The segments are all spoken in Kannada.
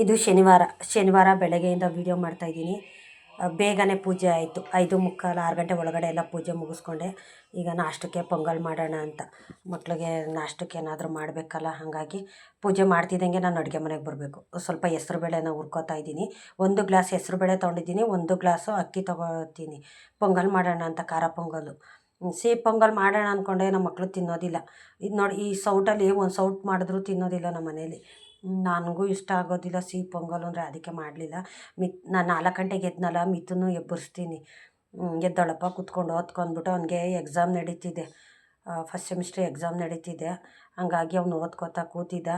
ಇದು ಶನಿವಾರ ಶನಿವಾರ ಬೆಳಗ್ಗೆಯಿಂದ ವೀಡಿಯೋ ಮಾಡ್ತಾಯಿದ್ದೀನಿ ಬೇಗನೆ ಪೂಜೆ ಆಯಿತು. ಐದು ಮುಕ್ಕಾಲು, ಆರು ಗಂಟೆ ಒಳಗಡೆ ಎಲ್ಲ ಪೂಜೆ ಮುಗಿಸ್ಕೊಂಡೆ. ಈಗ ನಾಷ್ಟಕ್ಕೆ ಪೊಂಗಲ್ ಮಾಡೋಣ ಅಂತ. ಮಕ್ಕಳಿಗೆ ನಾಷ್ಟಕ್ಕೆ ಏನಾದರೂ ಮಾಡಬೇಕಲ್ಲ, ಹಾಗಾಗಿ ಪೂಜೆ ಮಾಡ್ತಿದ್ದಂಗೆ ನಾನು ಅಡುಗೆ ಮನೆಗೆ ಬರಬೇಕು. ಸ್ವಲ್ಪ ಹೆಸ್ರು ಬೇಳೆನ ಹುರ್ಕೋತಾ ಇದ್ದೀನಿ. ಒಂದು ಗ್ಲಾಸ್ ಹೆಸ್ರು ಬೇಳೆ ತೊಗೊಂಡಿದ್ದೀನಿ, ಒಂದು ಗ್ಲಾಸು ಅಕ್ಕಿ ತೊಗೋತೀನಿ. ಪೊಂಗಲ್ ಮಾಡೋಣ ಅಂತ, ಖಾರ ಪೊಂಗಲ್ಲು ಸಿಹಿ ಪೊಂಗಲ್ ಮಾಡೋಣ ಅಂದ್ಕೊಂಡೆ ನಮ್ಮ ಮಕ್ಕಳು ತಿನ್ನೋದಿಲ್ಲ. ಇದು ನೋಡಿ, ಈ ಸೌಟಲ್ಲಿ ಒಂದು ಸೌಟ್ ಮಾಡಿದ್ರು ತಿನ್ನೋದಿಲ್ಲ ನಮ್ಮ ಮನೇಲಿ ನನಗೂ ಇಷ್ಟ ಆಗೋದಿಲ್ಲ ಸಿಹಿ ಪೊಂಗಲ್ ಅಂದರೆ ಅದಕ್ಕೆ ಮಾಡಲಿಲ್ಲ. ಮಿತ್ ನಾನು ನಾಲ್ಕು ಗಂಟೆಗೆ ಎದ್ನಲ್ಲ, ಮಿಥುನು ಎಬ್ಬರಿಸ್ತೀನಿ. ಎದ್ದೊಳಪ್ಪ ಕುತ್ಕೊಂಡು ಓದ್ಕೊಂಡ್ಬಿಟ್ಟು ಅವನಿಗೆ ಎಕ್ಸಾಮ್ ನಡೀತಿದೆ. ಫಸ್ಟ್ ಸೆಮಿಸ್ಟ್ರ್ ಎಕ್ಸಾಮ್ ನಡೀತಿದೆ. ಹಂಗಾಗಿ ಅವನು ಓದ್ಕೋತಾ ಕೂತಿದ್ದ.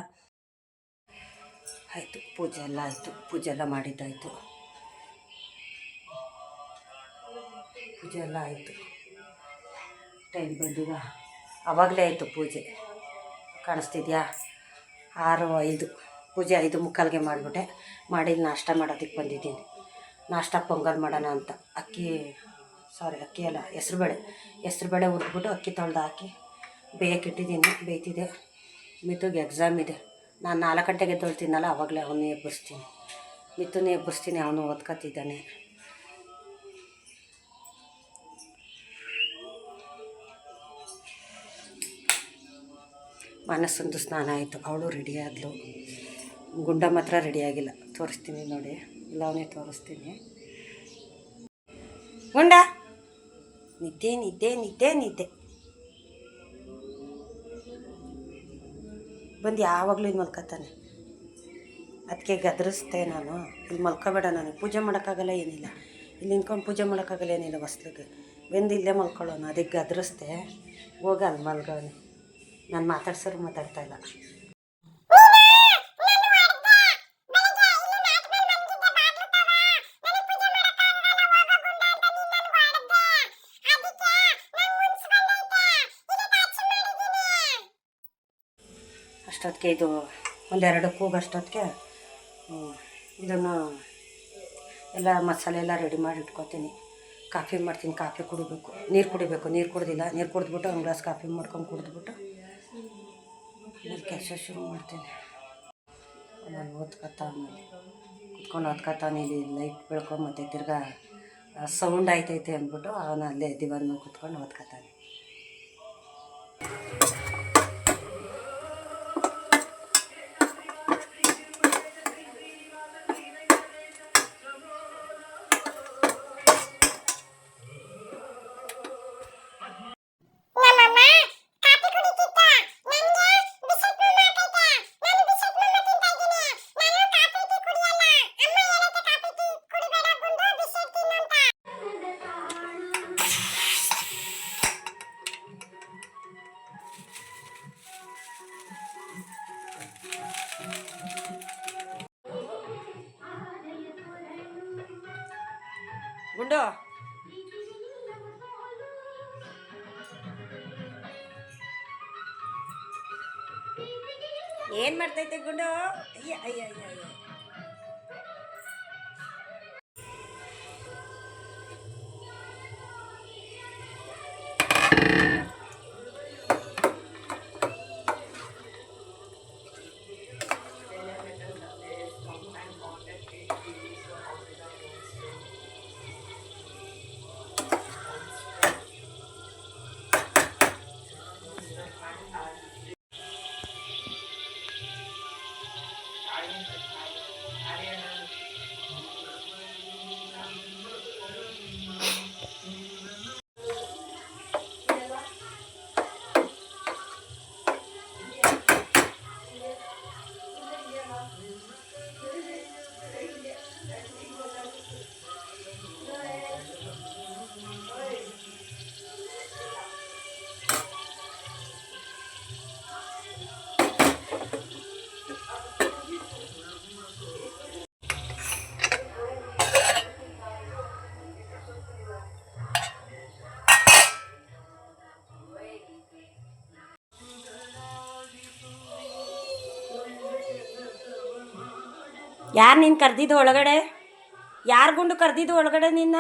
ಆಯಿತು, ಪೂಜೆ ಎಲ್ಲ ಆಯಿತು. ಪೂಜೆ ಎಲ್ಲ ಮಾಡಿದ್ದಾಯಿತು. ಪೂಜೆ ಎಲ್ಲ ಆಯಿತು. ಟೈಮ್ ಬಂದಿಗ ಆವಾಗಲೇ ಆಯಿತು ಪೂಜೆ. ಕಾಣಿಸ್ತಿದ್ಯಾ? ಆರು, ಐದು, ಪೂಜೆ ಐದು ಮುಕ್ಕಾಲ್ಗೆ ಮಾಡಿಬಿಟ್ಟೆ. ಮಾಡಿ ನಾಷ್ಟ ಮಾಡೋದಕ್ಕೆ ಬಂದಿದ್ದೀನಿ. ನಾಷ್ಟ ಪೊಂಗಲ್ ಮಾಡೋಣ ಅಂತ. ಅಕ್ಕಿ ಸಾರಿ ಅಕ್ಕಿ ಅಲ್ಲ, ಹೆಸ್ರುಬೇಳೆ. ಹೆಸ್ರುಬೇಳೆ ಹುರಿದ್ಬಿಟ್ಟು ಅಕ್ಕಿ ತೊಳೆದು ಹಾಕಿ ಬೇಯಕ್ಕಿಟ್ಟಿದ್ದೀನಿ ಬೇಯ್ತಿದೆ. ಮಿತುಗೆ ಎಕ್ಸಾಮ್ ಇದೆ. ನಾನು ನಾಲ್ಕು ಗಂಟೆಗೆ ತೊಳ್ತೀನಲ್ಲ ಅವಾಗಲೇ ಅವನು ಎಬ್ಬಿಸ್ತೀನಿ. ಮಿತುನೇ ಎಬ್ಬಿಸ್ತೀನಿ, ಅವನು ಓದ್ಕೊತಿದ್ದಾನೆ ಮನಸ್ಸೊಂದು ಸ್ನಾನ ಆಯಿತು. ಅವಳು ರೆಡಿ ಆದಳು ಗುಂಡ ಮಾತ್ರ ರೆಡಿಯಾಗಿಲ್ಲ ತೋರಿಸ್ತೀನಿ ನೋಡಿ. ಎಲ್ಲವನ್ನೇ ತೋರಿಸ್ತೀನಿ. ಗುಂಡ! ನಿದ್ದೆ ನಿದ್ದೆ ನಿದ್ದೆ ನಿದ್ದೆ. ಬಂದು ಯಾವಾಗಲೂ ಇಲ್ಲಿ ಮಲ್ಕೋತಾನೆ ಅದಕ್ಕೆ ಗದರಿಸ್ತೆ ನಾನು. ಇಲ್ಲಿ ಮಲ್ಕೋಬೇಡ ನಾನು. ಪೂಜೆ ಮಾಡೋಕ್ಕಾಗಲ್ಲ ಏನಿಲ್ಲ. ಇಲ್ಲಿ ನಿಂತ್ಕೊಂಡು ಪೂಜೆ ಮಾಡೋಕ್ಕಾಗಲ್ಲ ಏನಿಲ್ಲ ಹೊಸ್ಲಿಗೆ. ಬಂದು ಇಲ್ಲೇ ಮಲ್ಕೊಳ್ಳೋಣ ಅದಕ್ಕೆ ಗದರಿಸ್ದೆ. ಹೋಗ ಅಲ್ಲಿ ಮಲ್ಗವನೆ ನಾನು ಮಾತಾಡ್ಸೋರು ಮಾತಾಡ್ತಾ ಇಲ್ಲ. ಅಷ್ಟೊತ್ತಿಗೆ ಇದು ಒಂದೆರಡು ಕೂಗು ಅಷ್ಟೊತ್ತಿಗೆ ಇದನ್ನು ಎಲ್ಲ ಮಸಾಲೆ ಎಲ್ಲ ರೆಡಿ ಮಾಡಿ ಇಟ್ಕೊತೀನಿ. ಕಾಫಿ ಮಾಡ್ತೀನಿ, ಕಾಫಿ ಕುಡಿಬೇಕು. ನೀರು ಕುಡಿಬೇಕು. ನೀರು ಕುಡ್ದಿಲ್ಲ. ನೀರು ಕುಡಿದ್ಬಿಟ್ಟು ಒಂದು ಗ್ಲಾಸ್ ಕಾಫಿ ಮಾಡ್ಕೊಂಡು ಕುಡಿದ್ಬಿಟ್ಟು ಆಮೇಲೆ ಕೆಲಸ ಶುರು ಮಾಡ್ತೇನೆ. ನಾನು ಓದ್ಕೊತಾ ಆಮೇಲೆ. ಕುತ್ಕೊಂಡು ಓದ್ಕೊತಾನೆ ಇಲ್ಲಿ ಲೈಟ್ ಬೆಳ್ಕೊ ಮತ್ತು ತಿರ್ಗಾ ಸೌಂಡ್ ಆಯ್ತೈತೆ ಅಂದ್ಬಿಟ್ಟು ಅವನು ಅಲ್ಲೇ ದಿವಾನ ಕುತ್ಕೊಂಡು ಓದ್ಕೊತಾನೆ ಗುಂಡು ಏನು ಮಾಡ್ತೈತೆ ಗುಂಡು? ಅಯ್ಯ ಅಯ್ಯ ಅಯ್ಯ ಅಯ್ಯ. ಯಾರು ನೀನು ಕರೆದಿದ್ದು ಒಳಗಡೆ? ಯಾರು ಗುಂಡು ಕರೆದಿದ್ದು ಒಳಗಡೆ ನಿನ್ನ?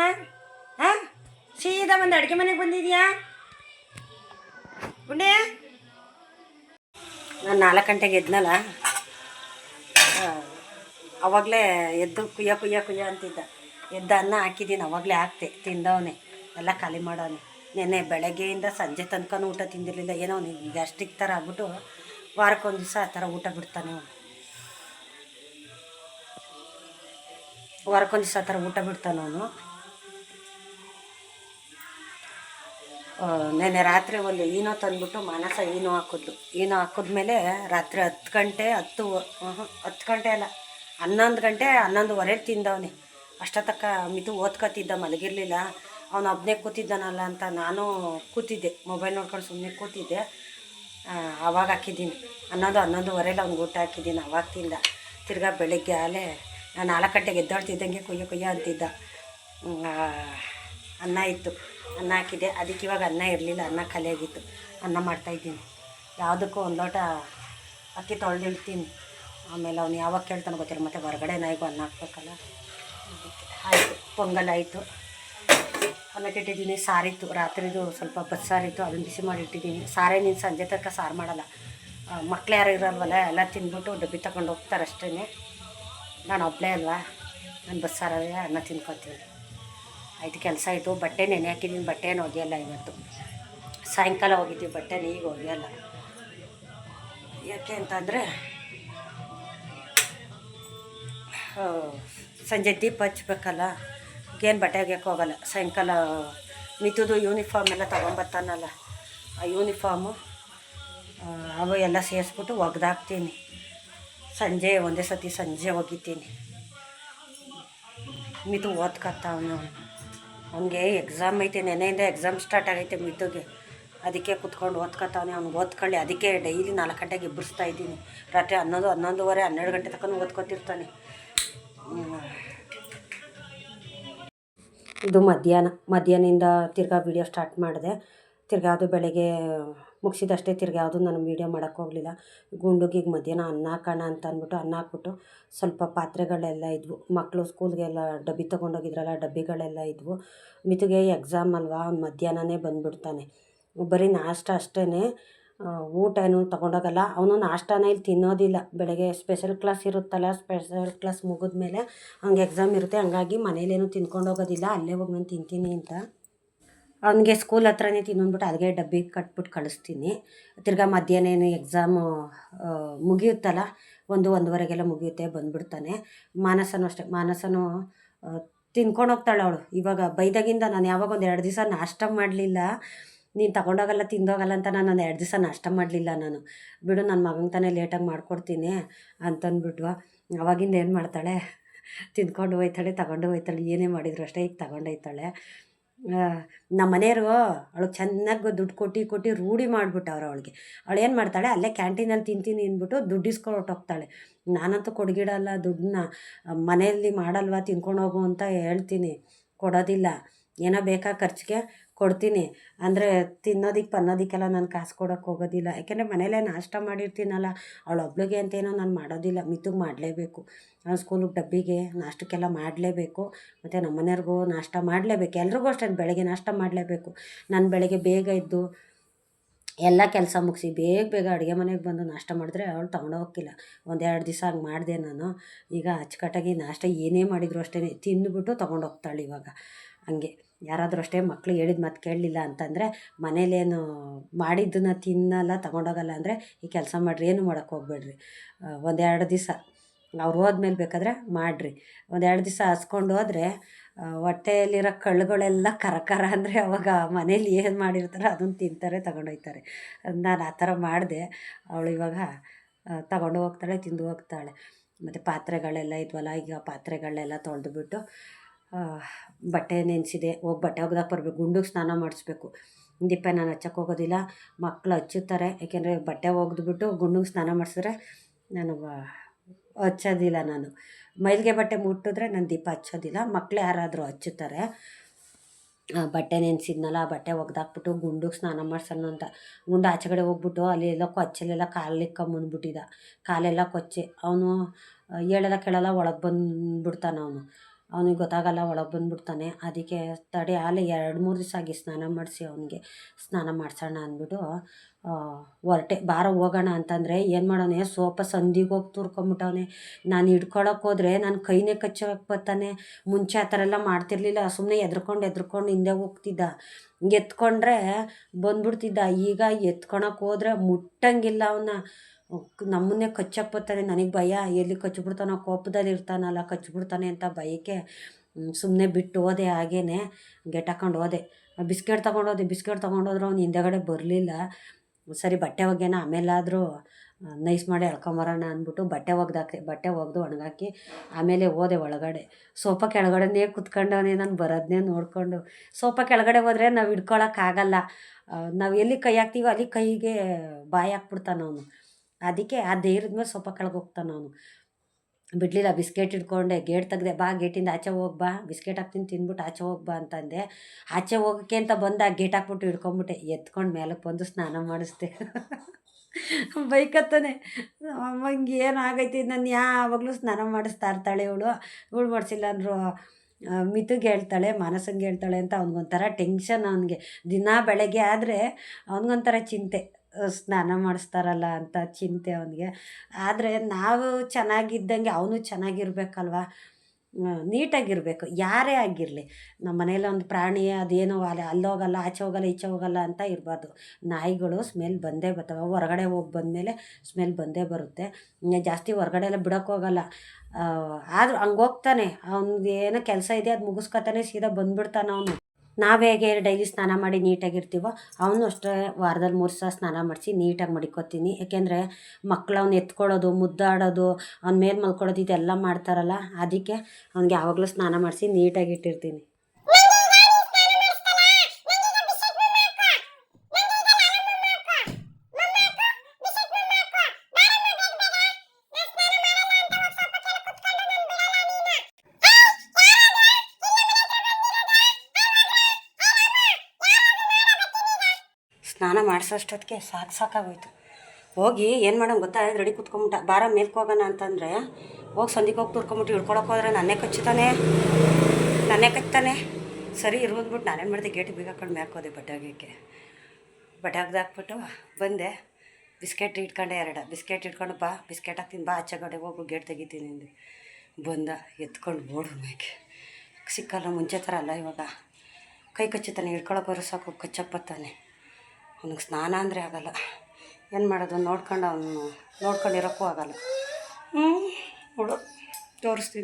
ಹಾಂ? ಸೀದಾ ಒಂದು ಅಡುಗೆ ಮನೆಗೆ ಬಂದಿದೆಯಾ? ಗುಂಡೆ? ನಾನು ನಾಲ್ಕು ಗಂಟೆಗೆ ಎದ್ನಲ್ಲ? ಅವಾಗಲೇ ಎದ್ದು ಕುಯ್ಯ ಕುಯ್ಯ ಕುಯ್ಯ ಅಂತಿದ್ದ. ಎದ್ದ ಅನ್ನ ಹಾಕಿದ್ದೀನಿ ಅವಾಗಲೇ ಹಾಕ್ತೆ ತಿಂದವನೇ, ಎಲ್ಲ ಖಾಲಿ ಮಾಡೋನೆ ನೆನ್ನೆ ಬೆಳಗ್ಗೆಯಿಂದ ಸಂಜೆ ತನಕನೂ ಊಟ ತಿಂದಿರಲಿಲ್ಲ. ಏನೋ ಅವನಿಗೆ ಗ್ಯಾಸ್ಟ್ರಿಕ್ ಥರ ಆಗ್ಬಿಟ್ಟು ವಾರಕ್ಕೊಂದು ದಿವಸ ಆ ಥರ ಊಟ ಬಿಡ್ತಾನೆ ಅವನು. ವಾರಕ್ಕೊಂದು ದಿವಸ ಆ ಥರ ಊಟ ಬಿಡ್ತಾನೆ ಅವನು. ನೆನ್ನೆ ರಾತ್ರಿ ಒಂದು ಈನೋ ತಂದ್ಬಿಟ್ಟು ಮಾನಸ ಈನೋ ಹಾಕಿದ್ಲು. ಈನೋ ಹಾಕಿದ್ಮೇಲೆ ರಾತ್ರಿ ಹತ್ತು ಗಂಟೆ ಹತ್ತು ಹತ್ತು ಗಂಟೆ ಅಲ್ಲ, ಹನ್ನೊಂದು ಗಂಟೆ ಹನ್ನೊಂದುವರೆಗೆ ತಿಂದವನೆ. ಅಷ್ಟೊತ್ತಕ್ಕ ಮಿತು ಓದ್ಕೊತಿದ್ದ, ಮಲಗಿರಲಿಲ್ಲ. ಅವನು ಒಬ್ಬನೇ ಕೂತಿದ್ದಾನಲ್ಲ ಅಂತ ನಾನು ಕೂತಿದ್ದೆ. ಮೊಬೈಲ್ ನೋಡ್ಕೊಂಡು ಸುಮ್ಮನೆ ಕೂತಿದ್ದೆ. ಆವಾಗ ಹಾಕಿದ್ದೀನಿ. ಹನ್ನೊಂದು, ಹನ್ನೊಂದುವರೆಲಿ ಅವ್ನಿಗೆ ಊಟ ಹಾಕಿದ್ದೀನಿ. ಅವಾಗ ತಿಂದ. ತಿರ್ಗಾ ಬೆಳಗ್ಗೆ ಆಲೆ ನಾನು ನಾಲ್ಕು ಗಂಟೆಗೆ ಎದ್ದಾಡ್ತಿದ್ದಂಗೆ ಕೊಯ್ಯ ಕೊಯ್ಯ ಅಂತಿದ್ದ. ಅನ್ನ ಇತ್ತು. ಅನ್ನ ಹಾಕಿದೆ ಅದಕ್ಕೆ ಇವಾಗ ಅನ್ನ ಇರಲಿಲ್ಲ. ಅನ್ನ ಖಾಲಿಯಾಗಿತ್ತು ಅನ್ನ ಮಾಡ್ತಾಯಿದ್ದೀನಿ ಯಾವುದಕ್ಕೂ ಒಂದು ಲೋಟ ಅಕ್ಕಿ ತೊಳೆದಿಡ್ತೀನಿ. ಆಮೇಲೆ ಅವ್ನು ಯಾವಾಗ ಕೇಳ್ತಾನೆ ಗೊತ್ತಿಲ್ಲ. ಮತ್ತು ಹೊರಗಡೆ ನಾಯಿಗೂ ಅನ್ನ ಹಾಕ್ಬೇಕಲ್ಲ. ಆಯಿತು. ಪೊಂಗಲ್ ಆಯಿತು. ಅನ್ನಕ್ಕೆ ಇಟ್ಟಿದ್ದೀನಿ ಸಾರಿತ್ತು. ರಾತ್ರಿದು ಸ್ವಲ್ಪ ಬಸ್ಸಾರಿತ್ತು. ಅದನ್ನು ಬಿಸಿ ಮಾಡಿ ಇಟ್ಟಿದ್ದೀನಿ. ಸಾರೇ ನೀನು ಸಂಜೆ ತನಕ ಸಾರು ಮಾಡಲ್ಲ. ಮಕ್ಳು ಯಾರು ಇರಲ್ವಲ್ಲ? ಎಲ್ಲ ತಿಂದ್ಬಿಟ್ಟು ಡಬ್ಬಿ ತಗೊಂಡು ಹೋಗ್ತಾರೆ ಅಷ್ಟೇ ನಾನು ಒಬ್ಬಳೇ ಅಲ್ವಾ? ನಾನು ಬಸ್ಸಾರೇ ಅನ್ನ ತಿನ್ಕೊತೀನಿ. ಆಯ್ತು, ಕೆಲಸ ಆಯಿತು. ಬಟ್ಟೆ ನೆನೆ ಹಾಕಿದ್ದೀನಿ ಬಟ್ಟೆ ಏನು ಒಗೆಯಲ್ಲ ಇವತ್ತು. ಸಾಯಂಕಾಲ ಹೋಗಿದ್ದೀವಿ ಬಟ್ಟೆ ಈಗ ಒಗೆಯಲ್ಲ. ಯಾಕೆ ಅಂತಂದರೆ ಸಂಜೆ ದೀಪ ಹಚ್ಬೇಕಲ್ಲ. ಏನು ಬಟ್ಟೆ ಒಗ್ಯಕ್ಕೆ ಹೋಗಲ್ಲ. ಸಾಯಂಕಾಲ ಮಿತುದು ಯೂನಿಫಾರ್ಮ್ ಎಲ್ಲ ತೊಗೊಂಬರ್ತಾನಲ್ಲ ಆ ಯೂನಿಫಾರ್ಮು ಅವು ಎಲ್ಲ ಸೇರಿಸ್ಬಿಟ್ಟು ಒಗ್ದಾಕ್ತೀನಿ. ಸಂಜೆ, ಒಂದೇ ಸತಿ ಸಂಜೆ ಒಗಿತೀನಿ ಓದ್ಕತ್ತ ಅವನು. ಅವನಿಗೆ ಎಕ್ಸಾಮ್ ಐತೆ, ನೆನೆಯಿಂದ ಎಕ್ಸಾಮ್ ಸ್ಟಾರ್ಟ್ ಆಗೈತೆ ಮಿತುಗೆ ಅದಕ್ಕೆ ಕುತ್ಕೊಂಡು ಓದ್ಕತ್ತವನೆ ಅವ್ನು. ಓದ್ಕೊಳ್ಳಿ, ಅದಕ್ಕೆ ಡೈಲಿ ನಾಲ್ಕು ಗಂಟೆಗೆ ಇಬ್ಬರಿಸ್ತಾ ಇದ್ದೀನಿ. ರಾತ್ರಿ ಹನ್ನೊಂದು, ಹನ್ನೊಂದುವರೆ, ಹನ್ನೆರಡು ಗಂಟೆ ತನಕ ಓದ್ಕೊತಿರ್ತಾನೆ. ಇದು ಮಧ್ಯಾಹ್ನ, ಮಧ್ಯಾಹ್ನದಿಂದ ತಿರ್ಗಾ ವೀಡಿಯೋ ಸ್ಟಾರ್ಟ್ ಮಾಡಿದೆ. ತಿರ್ಗಾ ಅದು ಬೆಳಗ್ಗೆ ಮುಗಿಸಿದಷ್ಟೇ ತಿರ್ಗಿ ಯಾವುದು ನಾನು ವೀಡಿಯೋ ಮಾಡೋಕ್ಕೆ ಹೋಗಲಿಲ್ಲ. ಗುಂಡುಗಿಗೆ ಮಧ್ಯಾಹ್ನ ಅನ್ನ ಹಾಕೋಣ ಅಂತ ಅಂದ್ಬಿಟ್ಟು ಅನ್ನ ಹಾಕ್ಬಿಟ್ಟು ಸ್ವಲ್ಪ ಪಾತ್ರೆಗಳೆಲ್ಲ ಇದ್ವು. ಮಕ್ಕಳು ಸ್ಕೂಲ್ಗೆಲ್ಲ ಡಬ್ಬಿ ತೊಗೊಂಡೋಗಿದ್ರಲ್ಲ, ಡಬ್ಬಿಗಳೆಲ್ಲ ಇದ್ವು. ಮಿತುಗೆ ಎಕ್ಸಾಮ್ ಅಲ್ವಾ? ಮಧ್ಯಾಹ್ನನೇ ಬಂದುಬಿಡ್ತಾನೆ. ಬರೀ ನಾಷ್ಟ ಅಷ್ಟೇ ಊಟ ಏನು ತೊಗೊಂಡೋಗಲ್ಲ. ಅವನು ನಾಷ್ಟನೇ ಇಲ್ಲಿ ತಿನ್ನೋದಿಲ್ಲ. ಬೆಳಗ್ಗೆ ಸ್ಪೆಷಲ್ ಕ್ಲಾಸ್ ಇರುತ್ತಲ್ಲ ಸ್ಪೆಷಲ್ ಕ್ಲಾಸ್ ಮುಗಿದ್ಮೇಲೆ ಹಂಗೆ ಎಕ್ಸಾಮ್ ಇರುತ್ತೆ. ಹಂಗಾಗಿ ಮನೇಲೇನು ತಿನ್ಕೊಂಡು ಹೋಗೋದಿಲ್ಲ ಅಲ್ಲೇ ಹೋಗಿ ನಾನು ತಿಂತೀನಿ ಅಂತ. ಅವನಿಗೆ ಸ್ಕೂಲ್ ಹತ್ರನೇ ತಿನ್ನೋನ್ಬಿಟ್ಟು ಅದಕ್ಕೆ ಡಬ್ಬಿ ಕಟ್ಬಿಟ್ಟು ಕಳಿಸ್ತೀನಿ. ತಿರ್ಗಾ ಮಧ್ಯಾಹ್ನ ಏನು ಎಕ್ಸಾಮು ಮುಗಿಯುತ್ತಲ್ಲ, ಒಂದು ಒಂದುವರೆಗೆಲ್ಲ ಮುಗಿಯುತ್ತೆ, ಬಂದ್ಬಿಡ್ತಾನೆ. ಮಾನಸನೂ ಅಷ್ಟೇ, ಮಾನಸನೂ ತಿನ್ಕೊಂಡು ಹೋಗ್ತಾಳೆ ಅವಳು. ಇವಾಗ ಬೈದಾಗಿಂದ ನಾನು ಯಾವಾಗ ಒಂದು ಎರಡು ದಿವಸ ನಾಷ್ಟ ಮಾಡಲಿಲ್ಲ, ನೀನು ತಗೊಂಡೋಗಲ್ಲ, ತಿಂದೋಗಲ್ಲ ಅಂತ ನಾನು ಒಂದು ಎರಡು ದಿವಸ ನಾಷ್ಟ ಮಾಡಲಿಲ್ಲ ನಾನು. ಬಿಡು ನನ್ನ ಮಗನ ತಾನೇ ಲೇಟಾಗಿ ಮಾಡ್ಕೊಡ್ತೀನಿ ಅಂತಂದ್ಬಿಟ್ವ. ಅವಾಗಿಂದ ಏನು ಮಾಡ್ತಾಳೆ? ತಿಂದ್ಕೊಂಡು ಹೋಯ್ತಾಳೆ, ತಗೊಂಡು ಹೋಯ್ತಾಳೆ, ಏನೇ ಮಾಡಿದ್ರು ಅಷ್ಟೇ, ಈಗ ತಗೊಂಡೋಯ್ತಾಳೆ. ನಮ್ಮ ಮನೆಯವರು ಅವಳಿಗೆ ಚೆನ್ನಾಗಿ ದುಡ್ಡು ಕೊಟ್ಟು ಕೊಟ್ಟು ರೂಢಿ ಮಾಡಿಬಿಟ್ಟವ್ರು ಅವಳಿಗೆ. ಅವಳು ಏನು ಮಾಡ್ತಾಳೆ? ಅಲ್ಲೇ ಕ್ಯಾಂಟೀನಲ್ಲಿ ತಿಂತೀನಿ ಅಂದ್ಬಿಟ್ಟು ದುಡ್ಡು ಇಸ್ಕೊಂಡು ಹೋಗ್ತಾಳೆ. ನಾನಂತೂ ಕೊಡ್ಗಿಡಲ್ಲ, ದುಡ್ಡನ್ನ ಮನೆಯಲ್ಲಿ ಮಾಡಲ್ವಾ ತಿನ್ಕೊಂಡು ಹೋಗು ಅಂತ ಹೇಳ್ತೀನಿ. ಕೊಡೋದಿಲ್ಲ. ಏನೋ ಬೇಕಾ ಖರ್ಚಿಗೆ? ಕೊಡ್ತೀನಿ. ಅಂದರೆ ತಿನ್ನೋದಕ್ಕೆ ಪನ್ನೋದಕ್ಕೆಲ್ಲ ನಾನು ಕಾಸು ಕೊಡೋಕ್ಕೆ ಹೋಗೋದಿಲ್ಲ. ಯಾಕೆಂದರೆ ಮನೇಲೇ ನಾಷ್ಟ ಮಾಡಿರ್ತೀನಲ್ಲ, ಅವಳು ಒಬ್ಳಿಗೆ ಅಂತೇನೋ ನಾನು ಮಾಡೋದಿಲ್ಲ. ಮಿತುಗೆ ಮಾಡಲೇಬೇಕು. ಅವ್ನು ಸ್ಕೂಲಿಗೆ ಡಬ್ಬಿಗೆ ನಾಷ್ಟಕ್ಕೆಲ್ಲ ಮಾಡಲೇಬೇಕು. ಮತ್ತು ನಮ್ಮ ಮನೆಯವ್ರಿಗೂ ನಾಷ್ಟ ಮಾಡಲೇಬೇಕು. ಎಲ್ರಿಗೂ ಅಷ್ಟೇ, ಬೆಳಗ್ಗೆ ನಾಷ್ಟ ಮಾಡಲೇಬೇಕು. ನಾನು ಬೆಳಗ್ಗೆ ಬೇಗ ಇದ್ದು ಎಲ್ಲ ಕೆಲಸ ಮುಗಿಸಿ ಬೇಗ ಬೇಗ ಅಡುಗೆ ಮನೆಗೆ ಬಂದು ನಾಷ್ಟ ಮಾಡಿದ್ರೆ ಅವಳು ತೊಗೊಂಡೋಗಿಲ್ಲ ಒಂದೆರಡು ದಿವಸ ಹಂಗೆ ಮಾಡಿದೆ ನಾನು. ಈಗ ಅಚ್ಚುಕಟ್ಟಾಗಿ ನಾಷ್ಟ ಏನೇ ಮಾಡಿದ್ರು ಅಷ್ಟೇ ತಿಂದುಬಿಟ್ಟು ತೊಗೊಂಡೋಗ್ತಾಳೆ ಇವಾಗ. ಹಂಗೆ. ಯಾರಾದರೂ ಅಷ್ಟೇ ಮಕ್ಕಳು ಹೇಳಿದ ಮಾತು ಕೇಳಲಿಲ್ಲ ಅಂತಂದರೆ ಮನೇಲೇನು ಮಾಡಿದ್ದನ್ನ ತಿನ್ನಲ್ಲ, ತಗೊಂಡೋಗಲ್ಲ ಅಂದರೆ, ಈ ಕೆಲಸ ಮಾಡಿರಿ, ಏನು ಮಾಡೋಕ್ಕೆ ಹೋಗ್ಬೇಡ್ರಿ. ಒಂದೆರಡು ದಿವಸ ಅವ್ರು ಹೋದ್ಮೇಲೆ ಬೇಕಾದ್ರೆ ಮಾಡಿರಿ. ಒಂದೆರಡು ದಿವಸ ಹಸ್ಕೊಂಡು ಹೋದರೆ ಹೊಟ್ಟೆಯಲ್ಲಿರೋ ಕಳ್ಳುಗಳೆಲ್ಲ ಕರಕರ ಕರ ಅಂದರೆ ಅವಾಗ ಮನೇಲಿ ಏನು ಮಾಡಿರ್ತಾರೋ ಅದನ್ನು ತಿಂತಾರೆ ತಗೊಂಡೋಗ್ತಾರೆ ನಾನು ಆ ಥರ ಮಾಡಿದೆ. ಅವಳು ಇವಾಗ ತಗೊಂಡು ಹೋಗ್ತಾಳೆ, ತಿಂದು ಹೋಗ್ತಾಳೆ. ಮತ್ತು ಪಾತ್ರೆಗಳೆಲ್ಲ ಇದ್ವಲ್ಲ, ಈಗ ಪಾತ್ರೆಗಳನ್ನೆಲ್ಲ ತೊಳೆದ್ಬಿಟ್ಟು ಬಟ್ಟೆ ನೆನೆಸಿದೆ, ಹೋಗಿ ಬಟ್ಟೆ ಒಗ್ದಾಕ ಬರಬೇಕು, ಗುಂಡಿಗೆ ಸ್ನಾನ ಮಾಡಿಸ್ಬೇಕು. ದೀಪ ನಾನು ಹಚ್ಚಕ್ಕೆ ಹೋಗೋದಿಲ್ಲ ಮಕ್ಕಳು ಹಚ್ಚುತ್ತಾರೆ, ಯಾಕೆಂದರೆ ಬಟ್ಟೆ ಒಗೆದ್ಬಿಟ್ಟು ಗುಂಡಿಗೆ ಸ್ನಾನ ಮಾಡಿಸಿದ್ರೆ ನಾನು ಹಚ್ಚೋದಿಲ್ಲ ನಾನು. ಮೈಲಿಗೆ ಬಟ್ಟೆ ಮುಟ್ಟಿದ್ರೆ ನಾನು ದೀಪ ಹಚ್ಚೋದಿಲ್ಲ ಮಕ್ಕಳು ಯಾರಾದರೂ ಹಚ್ಚುತ್ತಾರೆ ಬಟ್ಟೆ ನೆನೆಸಿದ್ನಲ್ಲ, ಬಟ್ಟೆ ಒಗ್ದಾಕ್ಬಿಟ್ಟು ಗುಂಡಿಗೆ ಸ್ನಾನ ಮಾಡ್ಸೋಣ ಅಂತ. ಗುಂಡು ಆಚೆ ಕಡೆ ಹೋಗ್ಬಿಟ್ಟು ಅಲ್ಲಿ ಎಲ್ಲ ಕೊಚ್ಚಲೆಲ್ಲ ಕಾಲು ಇಕ್ಕೊಂಬಂದ್ಬಿಟ್ಟಿದ್ದ ಕಾಲೆಲ್ಲ ಕೊಚ್ಚೆ, ಅವನು ಹೇಳೆಲ್ಲ ಕೇಳಲ್ಲ, ಒಳಗೆ ಬಂದ್ಬಿಡ್ತಾನ ಅವನು. ಅವನಿಗೆ ಗೊತ್ತಾಗಲ್ಲ, ಒಳಗೆ ಬಂದ್ಬಿಡ್ತಾನೆ. ಅದಕ್ಕೆ ತಡೆ ಆಲೆ ಎರಡು ಮೂರು ದಿವಸ ಆಗಿ ಸ್ನಾನ ಮಾಡಿಸಿ ಅವನಿಗೆ ಸ್ನಾನ ಮಾಡಿಸೋಣ ಅಂದ್ಬಿಟ್ಟು ಹೊರಟೆ. ಬಾರ ಹೋಗೋಣ ಅಂತಂದರೆ ಏನು ಮಾಡೋನೆ, ಸೋಪ ಸಂದಿಗೆ ಹೋಗಿ ತುರ್ಕೊಂಬಿಟ್ಟವನೆ. ನಾನು ಹಿಡ್ಕೊಳಕ್ಕೆ ಹೋದರೆ ನನ್ನ ಕೈನೇ ಕಚ್ಚೋಕೆ ಬರ್ತಾನೆ. ಮುಂಚೆ ಆ ಥರ ಎಲ್ಲ ಮಾಡ್ತಿರ್ಲಿಲ್ಲ. ಸುಮ್ಮನೆ ಎದ್ರುಕೊಂಡು ಎದ್ರುಕೊಂಡು ಹಿಂದೆ ಹೋಗ್ತಿದ್ದ. ಎತ್ಕೊಂಡ್ರೆ ಬಂದ್ಬಿಡ್ತಿದ್ದ. ಈಗ ಎತ್ಕೊಳಕ್ಕೆ ಹೋದ್ರೆ ಮುಟ್ಟಂಗಿಲ್ಲ ಅವನ್ನ ನಮ್ಮನ್ನೇ ಕಚ್ಚಪ್ಪತ್ತಾನೆ ನನಗೆ ಭಯ, ಎಲ್ಲಿ ಕಚ್ಚಿಬಿಡ್ತಾನೋ ಕೋಪದಲ್ಲಿ ಇರ್ತಾನಲ್ಲ ಕಚ್ಚಿಬಿಡ್ತಾನೆ ಅಂತ ಭಯಕ್ಕೆ ಸುಮ್ಮನೆ ಬಿಟ್ಟು ಹೋದೆ ಹಾಗೇನೆ, ಗೆಟ್ ಹಾಕೊಂಡು ಹೋದೆ. ಬಿಸ್ಕೆಟ್ ತೊಗೊಂಡು ಹೋದೆ, ಬಿಸ್ಕೆಟ್ ತೊಗೊಂಡೋದ್ರೆ ಅವ್ನು ಹಿಂದೆಗಡೆ ಬರಲಿಲ್ಲ. ಸರಿ, ಬಟ್ಟೆ ಒಗ್ಗೇನ ಆಮೇಲಾದರೂ ನೈಸ್ ಮಾಡಿ ಎಳ್ಕೊಂಬರೋಣ ಅಂದ್ಬಿಟ್ಟು ಬಟ್ಟೆ ಒಗ್ದಾಕೆ ಬಟ್ಟೆ ಒಗೆದು ಒಣಗಾಕಿ, ಆಮೇಲೆ ಹೋದೆ ಒಳಗಡೆ. ಸೋಫಾ ಕೆಳಗಡೆನೇ ಕುತ್ಕೊಂಡವನೇ, ನಾನು ಬರೋದನ್ನೇ ನೋಡಿಕೊಂಡು. ಸೋಫಾ ಕೆಳಗಡೆ ಹೋದರೆ ನಾವು ಹಿಡ್ಕೊಳಕ್ಕಾಗಲ್ಲ ನಾವು ಎಲ್ಲಿ ಕೈ ಹಾಕ್ತೀವೋ ಅಲ್ಲಿ ಕೈಗೆ ಬಾಯಿ ಹಾಕ್ಬಿಡ್ತಾನೆ ಅವನು. ಅದಕ್ಕೆ ಆ ಧೈರ್ಯದ ಮೇಲೆ ಸ್ವಲ್ಪ ಕೆಳಗೆ ಹೋಗ್ತಾನೆ ಅವನು. ಬಿಡಲಿಲ್ಲ, ಬಿಸ್ಕೆಟ್ ಹಿಡ್ಕೊಂಡೆ, ಗೇಟ್ ತೆಗ್ದೆ, ಬಾ, ಗೇಟಿಂದ ಆಚೆ ಹೋಗಿ ಬಾ, ಬಿಸ್ಕೆಟ್ ಹಾಕ್ತೀನಿ ತಿಂದ್ಬಿಟ್ಟು ಆಚೆ ಹೋಗಿ ಬಾ ಅಂತಂದೆ. ಆಚೆ ಹೋಗೋಕ್ಕೆ ಅಂತ ಬಂದ, ಗೇಟ್ ಹಾಕ್ಬಿಟ್ಟು ಹಿಡ್ಕೊಂಬಿಟ್ಟೆ. ಎತ್ಕೊಂಡು ಮೇಲಕ್ಕೆ ಬಂದು ಸ್ನಾನ ಮಾಡಿಸ್ದೆ. ಬೈಕತ್ತಾನೆ. ಅಮ್ಮಂಗೆ ಆಗೈತಿ? ನಾನು ಯಾವಾಗಲೂ ಸ್ನಾನ ಮಾಡಿಸ್ತಾ ಇರ್ತಾಳೆ ಇವಳು. ಇವಳು ಮಾಡಿಸಿಲ್ಲ ಅಂದರು ಮಿತುಗೆ ಹೇಳ್ತಾಳೆ, ಮಾನಸಂಗೆ ಹೇಳ್ತಾಳೆ ಅಂತ. ಅವ್ನಿಗೊಂಥರ ಟೆನ್ಷನ್ ಅವನಿಗೆ. ದಿನ ಬೆಳಗ್ಗೆ ಆದರೆ ಅವನಿಗೊಂಥರ ಚಿಂತೆ. ಸ್ನಾನ ಮಾಡಿಸ್ತಾರಲ್ಲ ಅಂತ ಚಿಂತೆ ಅವನಿಗೆ. ಆದರೆ ನಾವು ಚೆನ್ನಾಗಿದ್ದಂಗೆ ಅವನು ಚೆನ್ನಾಗಿರ್ಬೇಕಲ್ವ? ನೀಟಾಗಿರಬೇಕು. ಯಾರೇ ಆಗಿರಲಿ. ನಮ್ಮ ಮನೇಲಿ ಒಂದು ಪ್ರಾಣಿ ಅದೇನೋ ಅಲ್ಲಿ ಅಲ್ಲೋಗಲ್ಲ ಆಚೆ ಹೋಗಲ್ಲ, ಈಚೆ ಹೋಗಲ್ಲ ಅಂತ ಇರಬಾರ್ದು. ನಾಯಿಗಳು ಸ್ಮೆಲ್ ಬಂದೇ ಬರ್ತವೆ. ಹೊರಗಡೆ ಹೋಗಿ ಬಂದಮೇಲೆ ಸ್ಮೆಲ್ ಬಂದೇ ಬರುತ್ತೆ. ಜಾಸ್ತಿ ಹೊರಗಡೆ ಎಲ್ಲ ಬಿಡೋಕೆ ಹೋಗಲ್ಲ. ಆದರೂ ಹಂಗೆ ಹೋಗ್ತಾನೆ. ಅವ್ನಿಗೆ ಏನೋ ಕೆಲಸ ಇದೆ, ಅದು ಮುಗಿಸ್ಕೊತಾನೆ ಸೀದಾ ಬಂದುಬಿಡ್ತಾನೆ ಅವನು. ನಾವು ಹೇಗೆ ಡೈಲಿ ಸ್ನಾನ ಮಾಡಿ ನೀಟಾಗಿರ್ತೀವೋ, ಅವನು ಅಷ್ಟೇ ವಾರದಲ್ಲಿ ಮೂರು ಸಲ ಸ್ನಾನ ಮಾಡಿಸಿ ನೀಟಾಗಿ ಮಡಿಕೋತೀನಿ. ಯಾಕೆಂದರೆ ಮಕ್ಳು ಅವ್ನು ಎತ್ಕೊಳ್ಳೋದು, ಮುದ್ದಾಡೋದು, ಅವ್ನ ಮೇಲೆ ಮಲ್ಕೊಳ್ಳೋದು ಇದೆಲ್ಲ ಮಾಡ್ತಾರಲ್ಲ, ಅದಕ್ಕೆ ಅವ್ನಿಗೆ ಯಾವಾಗಲೂ ಸ್ನಾನ ಮಾಡಿಸಿ ನೀಟಾಗಿ ಇಟ್ಟಿರ್ತೀನಿ ಸ್ನಾನ ಮಾಡಿಸೋಷ್ಟೊತ್ತಿಗೆ ಸಾಕು ಸಾಕಾಗೋಯ್ತು. ಹೋಗಿ ಏನು ಮಾಡೋಣ ಗೊತ್ತಾ? ರೆಡಿ ಕುತ್ಕೊಂಬಿಟ್ಟ. ಬಾರ ಮೇಲ್ಕೆ ಹೋಗೋಣ ಅಂತಂದರೆ ಹೋಗಿ ಸಂದಿಗೆ ಹೋಗಿ ತುರ್ಕೊಂಬಿಟ್ಟು ಹಿಡ್ಕೊಳಕ್ಕೆ ಹೋದ್ರೆ ನನ್ನೇ ಕಚ್ಚುತ್ತಾನೆ ನನ್ನೇ ಕಚ್ತಾನೆ. ಸರಿ ಇರ್ಬೋದ್ಬಿಟ್ಟು ನಾನೇನು ಮಾಡಿದೆ? ಗೇಟ್ ಬೀಗ ಹಾಕೊಂಡು ಮ್ಯಾಕೋದೆ ಬಟ್ಟೆ ಒಗ್ಯಕ್ಕೆ. ಹಾಕ್ಬಿಟ್ಟು ಬಂದೆ. ಬಿಸ್ಕೆಟ್ ಇಟ್ಕೊಂಡೆ ಎರಡು. ಬಿಸ್ಕೆಟ್ ಇಟ್ಕೊಂಡು ಬಾ, ಬಿಸ್ಕೆಟ್ ಹಾಕ್ತೀನಿ, ಬಾ, ಆಚೆ ಕಡೆ ಹೋಗು, ಗೇಟ್ ತೆಗಿತೀನಿ ಅಂದು. ಬಂದ, ಎತ್ಕೊಂಡು ಓಡು ಮೈಗೆ ಸಿಕ್ಕಲ್ಲ, ಮುಂಚೆ ಥರ ಅಲ್ಲ ಇವಾಗ. ಕೈ ಕಚ್ಚುತ್ತಾನೆ ಹಿಡ್ಕೊಳಕ್ಕೆ ಬರೋ ಸಾಕು ಕಚ್ಚಪ್ಪತ್ತಾನೆ ಅವ್ನಿಗೆ ಸ್ನಾನ ಅಂದರೆ ಆಗಲ್ಲ. ಏನು ಮಾಡೋದು? ನೋಡ್ಕೊಂಡು ಅವನು ನೋಡ್ಕೊಂಡಿರೋಕ್ಕೂ ಆಗಲ್ಲ. ಹ್ಞೂ ನೋಡು ತೋರಿಸ್ತೀನಿ.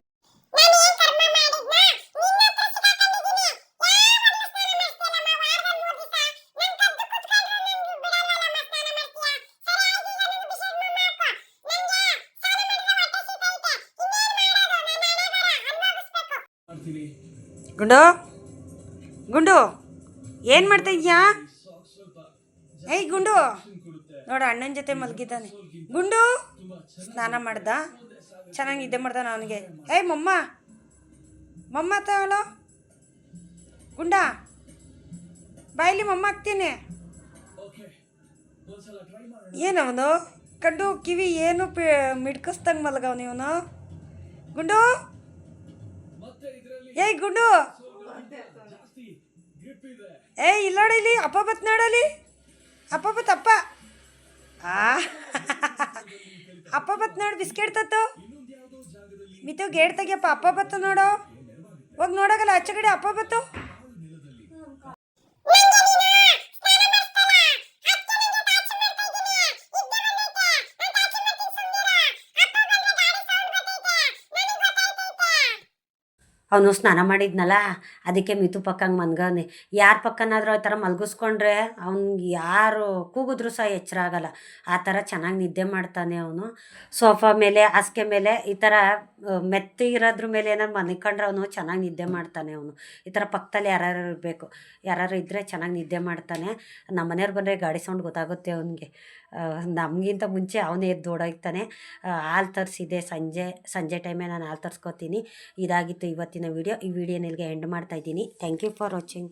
ಗುಂಡು ಗುಂಡು ಏನು ಮಾಡ್ತಾ ಇದೀಯಾ? ಏಯ್, ಗುಂಡು. ನೋಡು, ಅಣ್ಣನ ಜೊತೆ ಮಲಗಿದ್ದಾನೆ. ಗುಂಡು, ಸ್ನಾನ ಮಾಡ್ದ? ಚೆನ್ನಾಗಿ ಇದೆ ಮಾಡ್ದ ಅವನಿಗೆ? ಏಯ್, ಮಮ್ಮ. ಮಮ್ಮ ತಗೊಳ್ಳೋ ಗುಂಡ. ಬಾಯಲ್ಲಿ ಮಮ್ಮ ಹಾಕ್ತೀನಿ ಏನವನು ಕಂಡು ಕಿವಿ ಏನು ಪಿ, ಮಿಡ್ಕಸ್ದಂಗೆ ಮಲಗವನು ಇವನು? ಗುಂಡು. ಏಯ್ ಗುಂಡು. ಏಯ್, ಇಲ್ಲ ನೋಡಲಿ ಅಪ್ಪ ಬತ್ ನೋಡಲಿ ಅಪ್ಪ ತಪ್ಪ. ಆ. ಅಪ್ಪ, ಬತ್ ನೋಡು, ಬಿಸ್ಕೆಟ್ ತತ್ತು. ಮಿತು ಗೇಟ್ ತೆಗಿಯಪ್ಪ, ಅಪ್ಪ ಬತ್ತು ನೋಡು. ಹೋಗಿ ನೋಡೋಗಲ್ಲ ಆಚೆ ಕಡೆ ಅಪ್ಪ ಬತ್ತು. ಅವನು ಸ್ನಾನ ಮಾಡಿದ್ನಲ್ಲ, ಅದಕ್ಕೆ ಮಿತು ಪಕ್ಕಂಗೆ ಮನ್ಗವನೆ. ಯಾರ ಪಕ್ಕನಾದರೂ ಆ ಥರ ಮಲಗಿಸ್ಕೊಂಡ್ರೆ ಅವ್ನಿಗೆ ಯಾರು ಕೂಗಿದ್ರು ಸಹ ಎಚ್ಚರ ಆಗಲ್ಲ. ಆ ಥರ ಚೆನ್ನಾಗಿ ನಿದ್ದೆ ಮಾಡ್ತಾನೆ ಅವನು. ಸೋಫಾ ಮೇಲೆ, ಹಾಸಿಗೆ ಮೇಲೆ ಈ ಥರ ಮೆತ್ತಿ ಇರೋದ್ರ ಮೇಲೆ ಏನಾರು ಮನಿಕೊಂಡ್ರೆ ಅವನು ಚೆನ್ನಾಗಿ ನಿದ್ದೆ ಮಾಡ್ತಾನೆ ಅವನು. ಈ ಥರ ಪಕ್ಕದಲ್ಲಿ ಯಾರು ಇರಬೇಕು. ಯಾರು ಇದ್ದರೆ ಚೆನ್ನಾಗಿ ನಿದ್ದೆ ಮಾಡ್ತಾನೆ. ನಮ್ಮ ಮನೆಯವ್ರು ಬಂದರೆ ಗಾಡಿ ಸೌಂಡ್ ಗೊತ್ತಾಗುತ್ತೆ ಅವನಿಗೆ. ನಮಗಿಂತ ಮುಂಚೆ ಅವನೇ ಎದ್ದು ಓಡೋಗ್ತಾನೆ. ಹಾಲು ತರಿಸಿದೆ ಸಂಜೆ ಸಂಜೆ ಟೈಮೇ ನಾನು ಹಾಲು ತರಿಸ್ಕೊತೀನಿ. ಇದಾಗಿತ್ತು ಇವತ್ತಿನ ವೀಡಿಯೋ ಈ ವಿಡಿಯೋ ನಿಮಗೆ ಎಂಡ್ ಮಾಡ್ತಾಯಿದ್ದೀನಿ ಥ್ಯಾಂಕ್ ಯು ಫಾರ್ ವಾಚಿಂಗ್